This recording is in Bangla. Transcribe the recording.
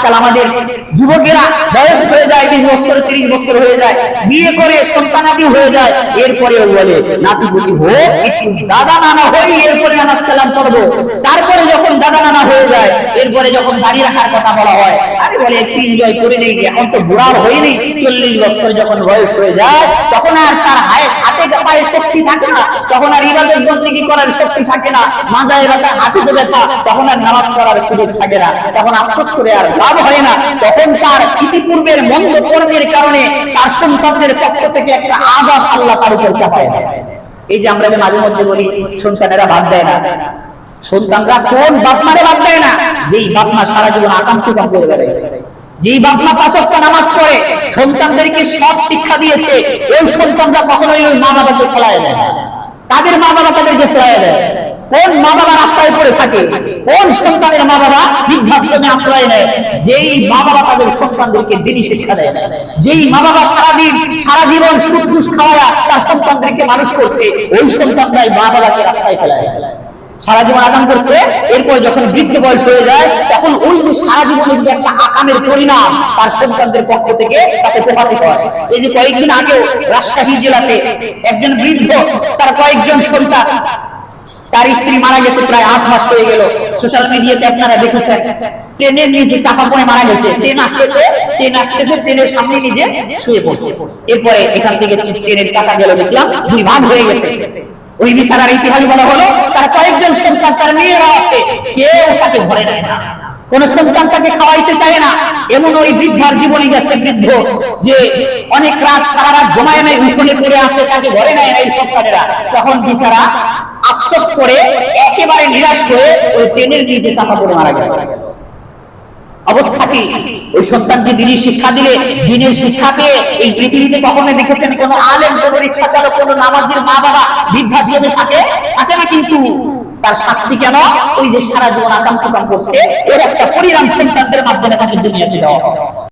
আজকাল আমাদের যুবকেরা বয়স হয়ে যায়, বিশ বছর, ত্রিশ বছর হয়ে যায়, বিয়ে করে সন্তানাদি হয়ে যায়, এরপরে বলে, নাতিপুতি হোক, একটু দাদা নানা হই এরপরে নামাজ কালাম করব তারপরে যখন দাদা নানা হয়ে যায়, এরপরে যখন দাঁড়িয়ে রাখার কথা বলা হয়, আরে বলে, একটু এনজয় করে নেই এখন তো বুড়ার হয়নি। চল্লিশ বছর যখন বয়স হয়ে যায়, তখন আর তার হায় শক্তি থাকে না, তখন আর ইবাদত করার শক্তি থাকে না? হাঁটুতে ব্যথা, তখন আর নামাজ পড়ার সুযোগ থাকে না। তখন আফসোস করে আর লাভ হয় না। তখন তার ইতিপূর্বের মন্দ কর্মের কারণে তার সন্তানদের পক্ষ থেকে একটা আল্লাহ তার উপর চাপায় দেয়। এই যে আমরা যে মাঝে মধ্যে বলি, সন্তানেরা বাদ দেয় না। সন্তানরা কোন বাপমারে বাদ দেয় না? যেই বাপমা সারা জীবন আকাঙ্ক্ষ কাম করে বেড়াইছে। যেই বাপমা পাঁচ ওয়াক্ত নামাজ পড়ে, সন্তানদেরকে সব শিক্ষা দিয়েছে, ওই সন্তানরা কখনোই ওই মা বাবাকে ফেলায় দেয় তাদের মা বাবা তাদেরকে ফেলায় দেয়। কোন মা বাবা রাস্তায় পড়ে থাকে, কোন সন্তানের মা বাবা বৃদ্ধাশ্রমে আশ্রয় নেয়, যেই মা বাবা তাদের সন্তানদেরকে দিনই শিক্ষা দেয় যেই মা বাবা সারাদিন সারা জীবন সুদ খাওয়া তার সন্তানদেরকে মানুষ করছে, ওই সন্তানরাই মা বাবাকে রাস্তায় ফেলায়। সারা জীবন আকাম করছে, এরপর যখন বৃদ্ধ বয়স হয়ে যায়, তখন ওই যে সারা জীবনের যে একটা আকামের পরিণাম তার সন্তানদের পক্ষ থেকে তাকে পোহাতে হয়। এই যে কয়েকদিন আগে রাজশাহী জেলাতে একজন বৃদ্ধ, তার কয়েকজন সন্তান, তার স্ত্রী মারা গেছে প্রায় আট মাস হয়ে গেল। সোশ্যাল মিডিয়াতে আপনারা দেখেছেন, ট্রেনের নিচে চাপা পড়ে মারা গেছে, ট্রেন আসতেছে ট্রেন আসতেছে, ট্রেনের সামনে নিজে শুয়ে পড়ছে। এরপরে এখান থেকে ট্রেনের চাকা গেল, দেখলাম দুই ভাগ হয়ে গেছে। ওই বিচারার ইতিহাস বলা হলো, তার কয়েকজন সন্তান, তার মেয়েরা আছে, কেউ তাকে ঘরে নেয় না। কোন সন্তান তাকে খাওয়াইতে চায় না। এমন ওই বৃদ্ধার জীবনে গেছে বৃদ্ধ, যে অনেক রাত সারা রাত ঘুমায় নাই, উঠোনে পড়ে আছে, তাকে ঘরে নেয় না এই সন্তানেরা। তখন বিচারা আফসোস করে, একেবারে নিরাশ হয়ে ওই ট্রেনের নিচে চাপা পড়ে মারা গেল। অবস্থা কি? ওই সন্তানকে দিনের শিক্ষা দিলে, দিনের শিক্ষা এই পৃথিবীতে কখনো দেখেছেন কোন আলেম, কোন রিক্সা চালক কোন নামাজের মা বাবা বৃদ্ধাশ্রমে থাকে? থাকে না কিন্তু? তার শাস্তি কেন? ওই যে সারা জীবন আকাম করছে এর একটা পরিণাম সন্তানদের মাধ্যমে তাকে দুনিয়াতে দেওয়া।